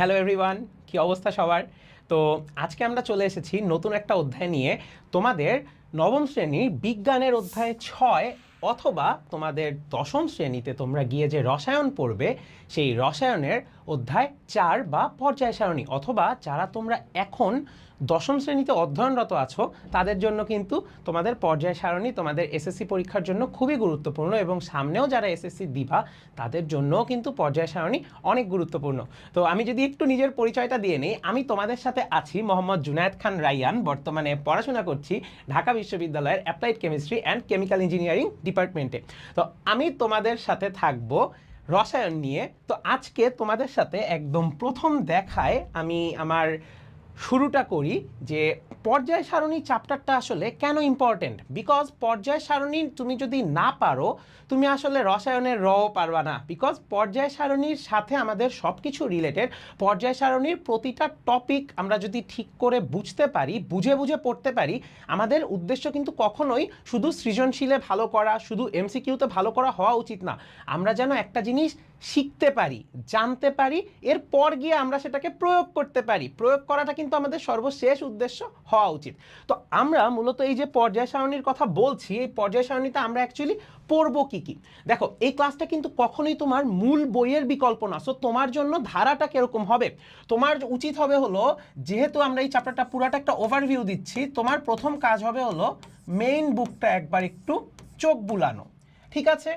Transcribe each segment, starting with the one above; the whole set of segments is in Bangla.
হ্যালো এভরিওয়ান কি অবস্থা সবার? তো আজকে আমরা চলে এসেছি নতুন একটা অধ্যায় নিয়ে। তোমাদের নবম শ্রেণির বিজ্ঞানের অধ্যায় ছয় অথবা তোমাদের দশম শ্রেণীতে তোমরা গিয়ে যে রসায়ন পড়বে, সেই রসায়নের অধ্যায় চার বা পর্যায় সারণী, অথবা যারা তোমরা এখন দশম শ্রেণীতে অধ্যয়নরত আছো, তাদের জন্য কিন্তু তোমাদের পর্যায় সারণী, তোমাদের এসএসসি পরীক্ষার জন্য খুবই গুরুত্বপূর্ণ এবং সামনেও যারা এসএসসি দিবা, তাদের জন্যও কিন্তু পর্যায় সারণী অনেক গুরুত্বপূর্ণ। তো আমি যদি একটু নিজের পরিচয়টা দিয়ে নিই, আমি তোমাদের সাথে আছি মোহাম্মদ জুনায়েদ খান রাইয়ান, বর্তমানে পড়াশোনা করছি ঢাকা বিশ্ববিদ্যালয়ের applied chemistry and chemical engineering ডিপার্টমেন্টে তো আমি তোমাদের সাথে থাকব রসায়ন নিয়ে। তো আজকে তোমাদের সাথে একদম প্রথম দেখায় আমি আমার শুরুটা করি যে পর্যায় সারণী চ্যাপ্টারটা আসলে কেন ইম্পর্টেন্ট বিকজ পর্যায় সারণী তুমি যদি না পারো, তুমি আসলে রসায়নের রও পারবা না। বিকজ পর্যায় সারণীর সাথে আমাদের সব কিছু রিলেটেড পর্যায় সারণীর প্রতিটা টপিক আমরা যদি ঠিক করে বুঝতে পারি, বুঝে বুঝে পড়তে পারি, আমাদের উদ্দেশ্য কিন্তু কখনোই শুধু সৃজনশীলে ভালো করা, শুধু এমসিকিউতে ভালো করা হওয়া উচিত না। আমরা যেন একটা জিনিস শিখতে পারি, জানতে পারি, এরপর গিয়ে আমরা সেটাকে প্রয়োগ করতে পারি। প্রয়োগ করাটা কিন্তু আমাদের সর্বশেষ উদ্দেশ্য হওয়া উচিত। তো আমরা মূলত এই যে পর্যায় সারণীর কথা বলছি, এই পর্যায় সারণীতে আমরা অ্যাকচুয়ালি পড়ব কি কি? দেখো, এই ক্লাসটা কিন্তু কখনোই তোমার মূল বইয়ের বিকল্প না। সো তোমার জন্য ধারাটা কীরকম হবে? তোমার উচিত হবে হলো, যেহেতু আমরা এই চ্যাপ্টারটা পুরাটা একটা ওভারভিউ দিচ্ছি, তোমার প্রথম কাজ হবে হলো মেইন বুকটা একবার একটু চোখ বুলানো। ঠিক আছে?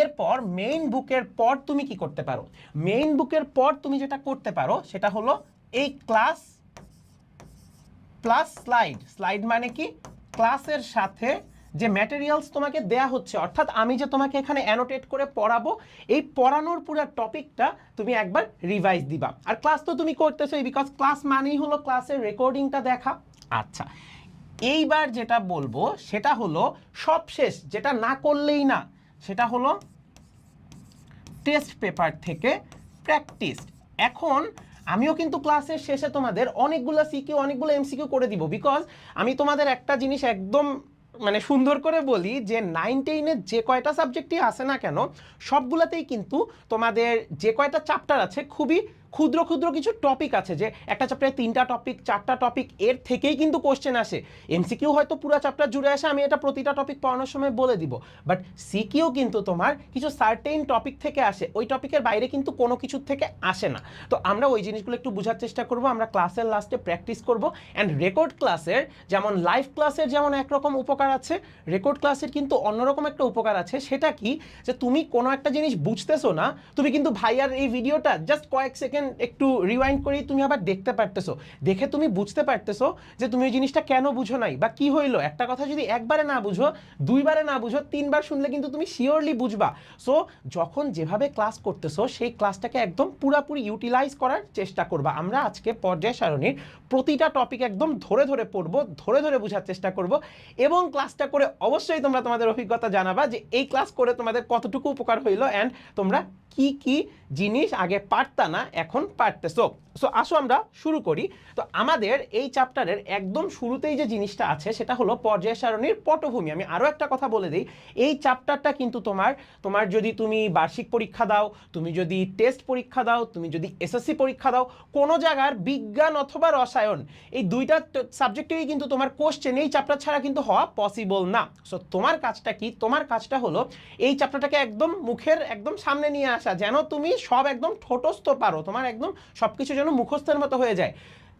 এরপর মেইন বুকের পর তুমি কি করতে পারো? মেইন বুকের পর তুমি যেটা করতে পারো, সেটা হলো এই ক্লাস প্লাস স্লাইড স্লাইড মানে কি? ক্লাসের সাথে যে ম্যাটেরিয়ালস তোমাকে দেয়া হচ্ছে, অর্থাৎ আমি যে তোমাকে এখানে অ্যানোটেট করে পড়াবো, এই পড়ানোর পুরো টপিকটা তুমি একবার রিভাইজ দিবা। আর ক্লাস তো তুমি করতেছোই বিকজ ক্লাস মানেই হলো ক্লাসের রেকর্ডিংটা দেখা। আচ্ছা এইবার যেটা বলব, সেটা হলো সবশেষ, যেটা না করলেই না সেটা হলো টেস্ট পেপার থেকে প্র্যাকটিস এখন আমিও কিন্তু ক্লাসের শেষে তোমাদের অনেকগুলো সিকিউ অনেকগুলো এমসিকিউ করে দিব বিকজ আমি তোমাদের একটা জিনিস একদম মানে সুন্দর করে বলি যে নাইন টেনের যে কয়টা সাবজেক্টই আসে না কেন, সবগুলোতেই কিন্তু তোমাদের যে কয়টা চ্যাপ্টার আছে খুবই ক্ষুদ্র ক্ষুদ্র কিছু টপিক আছে যে একটা চ্যাপ্টারে তিনটা টপিক চারটা টপিক এর থেকেই কিন্তু কোশ্চেন আসে। এমসিকিউ হয়তো পুরো চ্যাপ্টার জুড়ে আসে, আমি এটা প্রতিটা টপিক পড়ানোর সময় বলে দিব। বাট সিকিউ কিন্তু তোমার কিছু সার্টেইন টপিক থেকে আসে, ওই টপিকের বাইরে কিন্তু কোনো কিছুর থেকে আসে না। তো আমরা ওই জিনিসগুলো একটু বোঝার চেষ্টা করব, আমরা ক্লাসের লাস্টে প্র্যাকটিস করব। অ্যান্ড রেকর্ড ক্লাসের যেমন লাইভ ক্লাসের যেমন একরকম উপকার আছে রেকর্ড ক্লাসের কিন্তু অন্যরকম একটা উপকার আছে, সেটা কি? যে তুমি কোনো একটা জিনিস বুঝতেছো না, তুমি কিন্তু ভাইয়ার এই ভিডিওটা জাস্ট কয়েক সেকেন্ড একটু রিওয়াইন্ড করেই তুমি আবার দেখতে পারতেছো। দেখে তুমি বুঝতে পারতেছো যে তুমি ওই জিনিসটা কেন বুঝো নাই বা কি হইল? একটা কথা যদি একবারে না বুঝো, দুইবারে না বুঝো, তিনবার শুনলে কিন্তু তুমি শিওরলি বুঝবা। সো যখন যেভাবে ক্লাস করতেছো, সেই ক্লাসটাকে একদম পুরাপুরি ইউটিলাইজ করার চেষ্টা করবা। আমরা আজকে পর্যায় সারণীর প্রতিটা টপিক একদম ধরে ধরে পড়ব, ধরে ধরে বোঝার চেষ্টা করব এবং ক্লাসটা করে অবশ্যই তোমরা তোমাদের অভিজ্ঞতা জানাবা যে এই ক্লাস করে তোমাদের কতটুকু উপকার হইল অ্যান্ড তোমরা কি কি জিনিস আগে পারতা না এখন পারতেছো। সো আসো আমরা শুরু করি। তো আমাদের এই চ্যাপ্টারের একদম শুরুতেই যে জিনিসটা আছে, সেটা হলো পর্যায় সারণীর পটভূমি। আমি আরও একটা কথা বলে দিই। এই চ্যাপ্টারটা কিন্তু তোমার তোমার যদি তুমি বার্ষিক পরীক্ষা দাও, তুমি যদি টেস্ট পরীক্ষা দাও, তুমি যদি এসএসসি পরীক্ষা দাও, কোনো জায়গার বিজ্ঞান অথবা রসায়ন, এই দুইটা সাবজেক্টেই কিন্তু তোমার কোশ্চেন এই চ্যাপ্টার ছাড়া কিন্তু হওয়া পসিবল না। সো তোমার কাজটা কি? তোমার কাজটা হলো এই চ্যাপ্টারটাকে একদম মুখের, একদম সামনে নিয়ে আসা। যেন তুমি সব একদম ঠোঁটস্থ পারো। তোমার একদম সবকিছু যেন মুখস্থের মতো হয়ে যায়।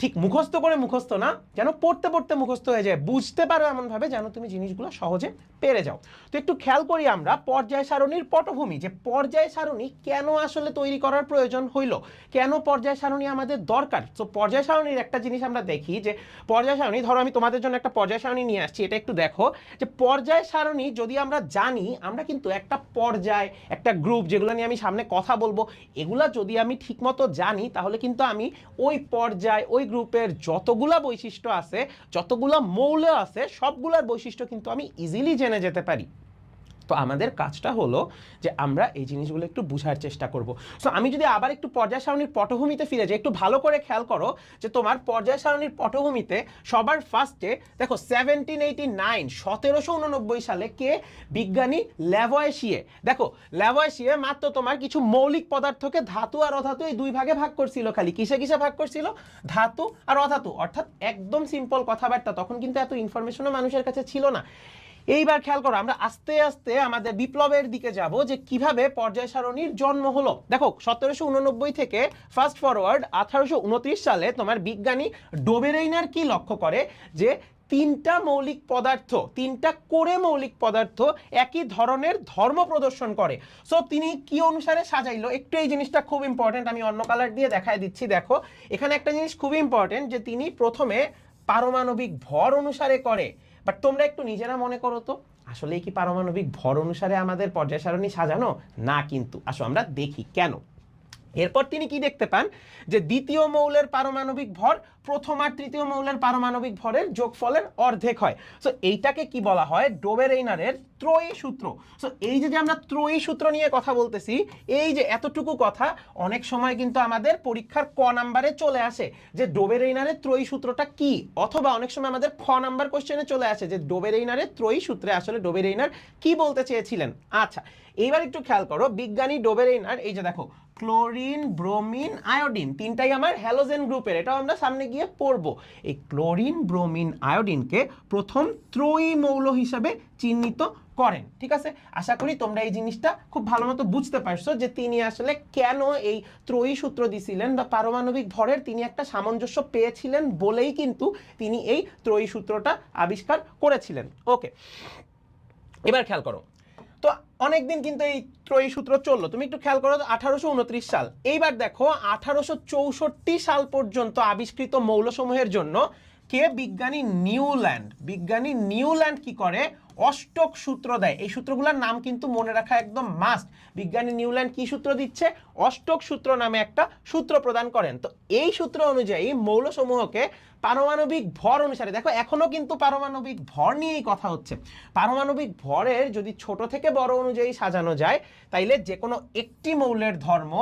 ঠিক মুখস্থ করে মুখস্থ না, যেন পড়তে পড়তে মুখস্থ হয়ে যায়। বুঝতে পারো এমনভাবে যেন তুমি জিনিসগুলো সহজে পেরে যাও। তো একটু খেয়াল করি আমরা পর্যায় সারণীর পটভূমি, যে পর্যায় সারণী কেন আসলে তৈরি করার প্রয়োজন হইল? কেন পর্যায় সারণী আমাদের দরকার? তো পর্যায় সারণীর একটা জিনিস আমরা দেখি যে, পর্যায় সারণী, ধরো আমি তোমাদের জন্য একটা পর্যায় সারণী নিয়ে আসছি, এটা একটু দেখো। যে পর্যায় সারণী যদি আমরা জানি, আমরা কিন্তু একটা পর্যায়, একটা গ্রুপ যেগুলো নিয়ে আমি সামনে কথা বলব, এগুলা যদি আমি ঠিকমতো জানি, তাহলে কিন্তু আমি ওই পর্যায়, ওই গ্রুপের যতগুলা বৈশিষ্ট্য আছে, যতগুলা মৌল আছে, সবগুলার বৈশিষ্ট্য কিন্তু আমি ইজিলি জেনে যেতে পারি। তো আমাদের কাজটা হলো যে আমরা এই জিনিসগুলো একটু বোঝার চেষ্টা করব। সো আমি যদি আবার একটু পর্যায় সারণীর পটভূমিতে ফিরে যাই, একটু ভালো করে খেয়াল করো যে তোমার পর্যায় সারণীর পটভূমিতে সবার ফার্স্টে দেখো সেভেন্টিন এইটি নাইন সতেরোশো উননব্বই সালে কে বিজ্ঞানী ল্যাভয়েশিয়ে দেখো ল্যাভয়েশিয়ে মাত্র তোমার কিছু মৌলিক পদার্থকে ধাতু আর অধাতু এই দুই ভাগে ভাগ করছিল খালি। কিসে কিসে ভাগ করছিল? ধাতু আর অধাতু। অর্থাৎ একদম সিম্পল কথাবার্তা, তখন কিন্তু এত ইনফরমেশনও মানুষের কাছে ছিল না। এইবার খেয়াল করো, আমরা আস্তে আস্তে আমাদের বিপ্লবের দিকে যাব যে কীভাবে পর্যায় সারণীর জন্ম হলো। দেখো, সতেরোশো উননব্বই থেকে ফার্স্ট ফরওয়ার্ড আঠারোশো উনত্রিশ সালে তোমার বিজ্ঞানী ডোবেরেইনার কি লক্ষ্য করে? যে তিনটা মৌলিক পদার্থ, তিনটা করে মৌলিক পদার্থ একই ধরনের ধর্ম প্রদর্শন করে। সো তিনি কি অনুসারে সাজাইলো? একটু এই জিনিসটা খুব ইম্পর্টেন্ট আমি অন্য কালার দিয়ে দেখায় দিচ্ছি, দেখো। এখানে একটা জিনিস খুব ইম্পর্টেন্ট যে তিনি প্রথমে পারমাণবিক ভর অনুসারে করে। বাট তোমরা একটু নিজেরা মনে করো তো আসলে কি পারমাণবিক ভর অনুসারে আমাদের পর্যায় সারণী সাজানো? না কিন্তু। আসো, আমরা দেখি, কেন? এরপর তিনি কি দেখতে পান? যে দ্বিতীয় মৌলের পারমাণবিক ভর প্রথম আর তৃতীয় মৌলের পারমাণবিক ভরের যোগফলের অর্ধেক হয়। সো এইটাকে কি বলা হয়? ডোবেরেইনারের ত্রয়ী সূত্র। সো এই যে আমরা ত্রয়ী সূত্র নিয়ে কথা বলতেছি, এই যে এতটুকু কথা, অনেক সময় কিন্তু আমাদের পরীক্ষার ক নাম্বারে চলে আসে যে ডোবেরেইনারের ত্রয়ী সূত্রটা কি? অথবা অনেক সময় আমাদের খ নাম্বার কোশ্চেনে চলে আসে যে ডোবেরেইনারের ত্রয়ী সূত্রে আসলে ডোবেরেইনার কি বলতে চেয়েছিলেন? আচ্ছা এইবার একটু খেয়াল করো, বিজ্ঞানী ডোবেরেইনার, এই যে দেখো ক্লোরিন, ব্রোমিন, আয়োডিন, তিনটাই আমার হ্যালোজেন গ্রুপের, এটাও আমরা সামনে গিয়ে পড়ব। এই ক্লোরিন, ব্রোমিন, আয়োডিনকে প্রথম ত্রয়ী মৌল হিসাবে চিহ্নিত করেন, ঠিক আছে? আশা করি তোমরা এই জিনিসটা খুব ভালো মতো বুঝতে পারছ যে তিনি আসলে কেন এই ত্রয়ী সূত্র দিছিলেন বা পারমাণবিক ভরের তিনি একটা সামঞ্জস্য পেয়েছিলেন বলেই কিন্তু তিনি এই ত্রয়ী সূত্রটা আবিষ্কার করেছিলেন। ওকে, এবার খেয়াল করো। তো অনেকদিন কিন্তু এই ত্রয়ী সূত্র চলল। তুমি একটু খেয়াল করো আঠারোশো উনত্রিশ সাল। এইবার দেখো, আঠারোশো চৌষট্টি সাল পর্যন্ত আবিষ্কৃত মৌলসমূহের জন্য কে? বিজ্ঞানী নিউল্যান্ড। বিজ্ঞানী নিউল্যান্ড কি করে? অষ্টক সূত্র দেয়। এই সূত্রগুলোর নাম কিন্তু মনে রাখা একদম মাস্ট বিজ্ঞানী নিউল্যান্ড কি সূত্র দিচ্ছে? অষ্টক সূত্র নামে একটা সূত্র প্রদান করেন। তো এই সূত্র অনুযায়ী মৌলসমূহকে পারমাণবিক ভর অনুসারে, দেখো এখনও কিন্তু পারমাণবিক ভর নিয়েই কথা হচ্ছে। পারমাণবিক ভরের যদি ছোট থেকে বড় অনুযায়ী সাজানো যায়, তাইলে যে কোনো একটি মৌলের ধর্ম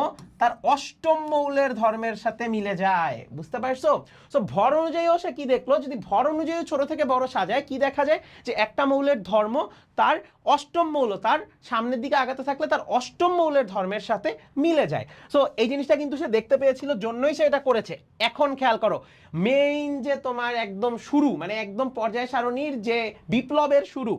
তার অষ্টম মৌলের ধর্মের সাথে মিলে যায়। বুঝতে পারছ? সো ভর অনুযায়ীও সে কি দেখল? যদি ভর অনুযায়ী ছোট থেকে বড় সাজায়, কি দেখা যায়? যে একটা মৌলের ধর্ম তার অষ্টম মৌল, তার সামনের দিকে আগাতে থাকলে তার অষ্টম মৌলের ধর্মের সাথে মিলে যায়। সো এই জিনিসটা কিন্তু সে দেখতে পেয়েছিল, জন্যই সে এটা করেছে। এখন খেয়াল করো মেইন যে তোমার একদম শুরু মানে একদম পর্যায় সারণীর যে বিপ্লবের শুরু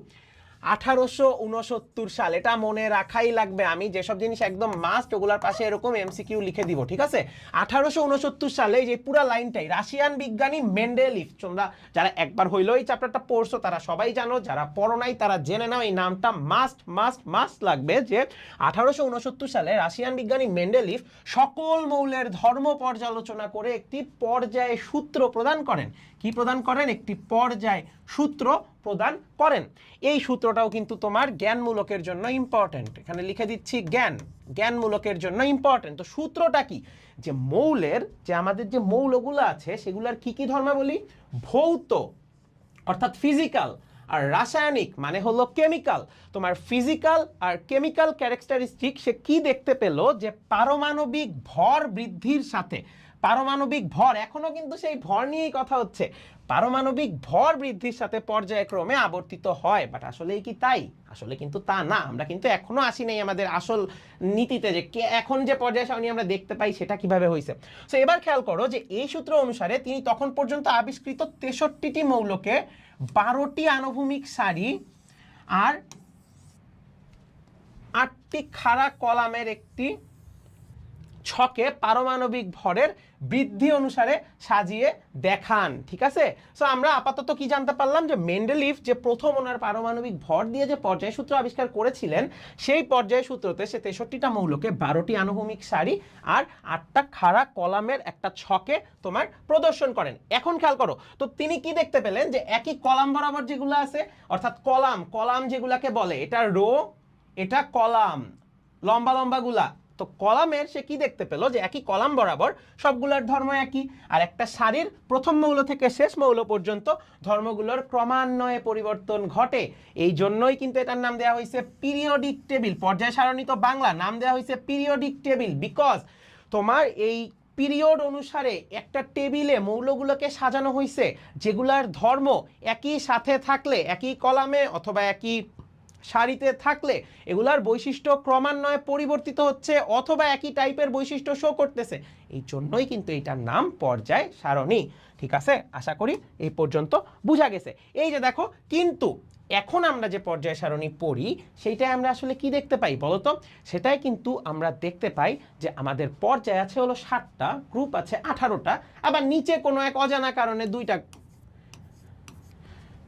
আঠারোশো উনসত্তর সাল, এটা মনে রাখাই লাগবে। আমি যেসব জিনিস একদম মাস্ট ওগুলার পাশে এরকম এমসিকিউ লিখে দিব, ঠিক আছে? আঠারোশো উনসত্তর সালে যে পুরা লাইনটাই, রাশিয়ান বিজ্ঞানী মেন্ডেলিফ, তোমরা যারা একবার হইল এই চ্যাপ্টারটা পড়ছো, তারা সবাই জানো, যারা পড়ো নাই, তারা জেনে নাও, এই নামটা মাস্ট মাস্ট মাস্ট লাগবে যে আঠারোশো উনসত্তর সালে রাশিয়ান বিজ্ঞানী মেন্ডেলিফ সকল মৌলের ধর্ম পর্যালোচনা করে একটি পর্যায়ে সূত্র প্রদান করেন। কি প্রদান করেন? একটি পর্যায় সূত্র প্রদান করেন। এই সূত্রটাও কিন্তু তোমার জ্ঞানমূলকের জন্য ইম্পর্ট্যান্ট এখানে লিখে দিচ্ছি জ্ঞান। জ্ঞানমূলকের জন্য ইম্পর্ট্যান্ট তো সূত্রটা কি? যে মৌলের, যে আমাদের যে মৌলগুলো আছে, সেগুলোর কি কি ধর্মাবলী? ভৌত, অর্থাৎ ফিজিক্যাল আর রাসায়নিক মানে হলো কেমিক্যাল তোমার ফিজিক্যাল আর কেমিক্যাল ক্যারেক্টারিস্টিক সে কি দেখতে পেল? যে পারমাণবিক ভর বৃদ্ধির সাথে পারমাণবিক ভর, এখনও কিন্তু সেই ভর নিয়েই কথা হচ্ছে। পারমাণবিক ভর বৃদ্ধির সাথে পর্যায়ক্রমে আবর্তিত হয় বাট আসলেই কি তাই? আসলে কিন্তু তা না। আমরা কিন্তু এখনও আসি নাই আমাদের আসল নীতিতে যে কে, এখন যে পর্যায় সারণী আমরা দেখতে পাই সেটা কীভাবে হয়েছে সো এবার খেয়াল করো যে এই সূত্র অনুসারে তিনি তখন পর্যন্ত আবিষ্কৃত তেষট্টিটি মৌলকে বারোটি আনুভূমিক সারি আর আটটি খাড়া কলামের একটি ছকে পারমাণবিক ভরের বৃদ্ধি অনুসারে সাজিয়ে দেখান, ঠিক আছে? সো আমরা আপাতত কি জানতে পারলাম যে মেন্ডেলিফ যে প্রথম ওনার পারমাণবিক ভর দিয়ে যে পর্যায় সূত্র আবিষ্কার করেছিলেন, সেই পর্যায় সূত্রতে সে তেষট্টিটা মৌলকে, বারোটি আনুভূমিক সারি আর আটটা খাড়া কলামের একটা ছকে তোমার প্রদর্শন করেন। এখন খেয়াল করো, তো তিনি কি দেখতে পেলেন যে একই কলাম বরাবর যেগুলো আছে, অর্থাৎ কলাম কলাম যেগুলাকে বলে, এটা রো, এটা কলাম, লম্বা লম্বাগুলা তো কলামের সে কি দেখতে পেল? যে একই কলাম বরাবর সবগুলোর ধর্ম একই। আর একটা সারির প্রথম মৌল থেকে শেষ মৌল পর্যন্ত ধর্মগুলোর ক্রমান্বয়ে পরিবর্তন ঘটে। এই জন্যই কিন্তু এটার নাম দেওয়া হয়েছে পিরিয়ডিক টেবিল। পর্যায় সারণী তো বাংলা, নাম দেওয়া হয়েছে পিরিয়ডিক টেবিল। বিকজ তোমার এই পিরিয়ড অনুসারে একটা টেবিলে মৌলগুলোকে সাজানো হয়েছে যেগুলার ধর্ম একই সাথে থাকলে, একই কলামে অথবা একই সারিতে থাকলে এগুলার বৈশিষ্ট্য ক্রমান্বয়ে পরিবর্তিত হচ্ছে অথবা একই টাইপের বৈশিষ্ট্য শো করতেছে। এই জন্যই কিন্তু এটার নাম পর্যায় সারণী। ঠিক আছে? আশা করি এই পর্যন্ত বোঝা গেছে। এই যে দেখো, কিন্তু এখন আমরা যে পর্যায় সারণী পড়ি সেইটাই আমরা আসলে কি দেখতে পাই বলতো সেটাই কিন্তু আমরা দেখতে পাই যে আমাদের পর্যায় আছে হলো ষাটটা গ্রুপ আছে আঠারোটা, আবার নিচে কোনো এক অজানা কারণে দুইটা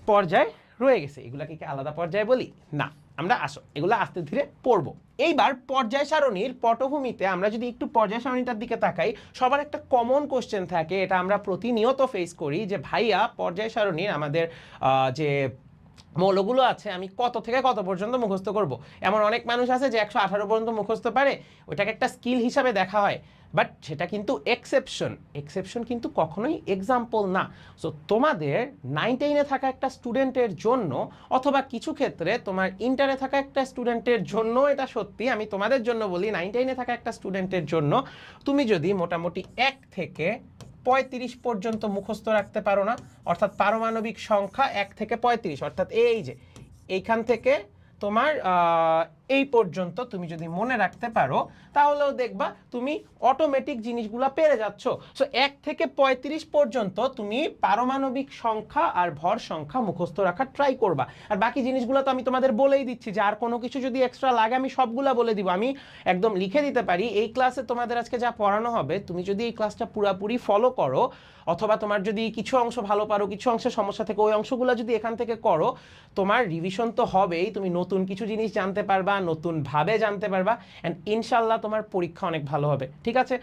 পর্যায় রয়ে গেছে, এগুলাকে কি আলাদা পর্যায়ে বলি? না, আমরা আসো, এগুলো আস্তে ধীরে পড়ব। এইবার পর্যায় সারণীর পটভূমিতে আমরা যদি একটু পর্যায় সারণীটার দিকে তাকাই, সবার একটা কমন কোশ্চেন থাকে, এটা আমরা প্রতিনিয়ত ফেস করি যে, ভাইয়া, পর্যায় সারণীর আমাদের যে মৌলগুলো আছে, আমি কত থেকে কত পর্যন্ত মুখস্থ করব? এমন অনেক মানুষ আছে যে, একশো আঠারো পর্যন্ত মুখস্থ পারে। ওইটাকে একটা স্কিল হিসাবে দেখা হয়। বাট সেটা কিন্তু এক্সেপশন এক্সেপশন কিন্তু কখনোই এক্সাম্পল না। সো তোমাদের নাইন টেনে থাকা একটা স্টুডেন্টের জন্য অথবা কিছু ক্ষেত্রে তোমার ইন্টারে থাকা একটা স্টুডেন্টের জন্য এটা সত্যি, আমি তোমাদের জন্য বলি নাইন টেনে থাকা একটা স্টুডেন্টের জন্য তুমি যদি মোটামুটি এক থেকে পঁয়ত্রিশ পর্যন্ত মুখস্থ রাখতে পারো না, অর্থাৎ পারমাণবিক সংখ্যা এক থেকে পঁয়ত্রিশ, অর্থাৎ এই যে, এইখান থেকে তোমার এই পর্যন্ত তুমি যদি মনে রাখতে পারো, তাহলেও দেখবা তুমি অটোমেটিক জিনিসগুলো পেরে যাচ্ছ। সো এক থেকে পঁয়ত্রিশ পর্যন্ত তুমি পারমাণবিক সংখ্যা আর ভর সংখ্যা মুখস্থ রাখার ট্রাই করবা। আর বাকি জিনিসগুলো তো আমি তোমাদের বলেই দিচ্ছি যে, আর কোনো কিছু যদি এক্সট্রা লাগে, আমি সবগুলা বলে দিব। আমি একদম লিখে দিতে পারি, এই ক্লাসে তোমাদের আজকে যা পড়ানো হবে, তুমি যদি এই ক্লাসটা পুরাপুরি ফলো করো, অথবা তোমার যদি কিছু অংশ ভালো পারো, কিছু অংশের সমস্যা থেকে, ওই অংশগুলো যদি এখান থেকে করো, তোমার রিভিশন তো হবেই। তুমি নতুন কিছু জিনিস জানতে পারবা নতুনভাবে জানতে পারবা অ্যান্ড ইনশাল্লাহ তোমার পরীক্ষা অনেক ভালো হবে ঠিক আছে?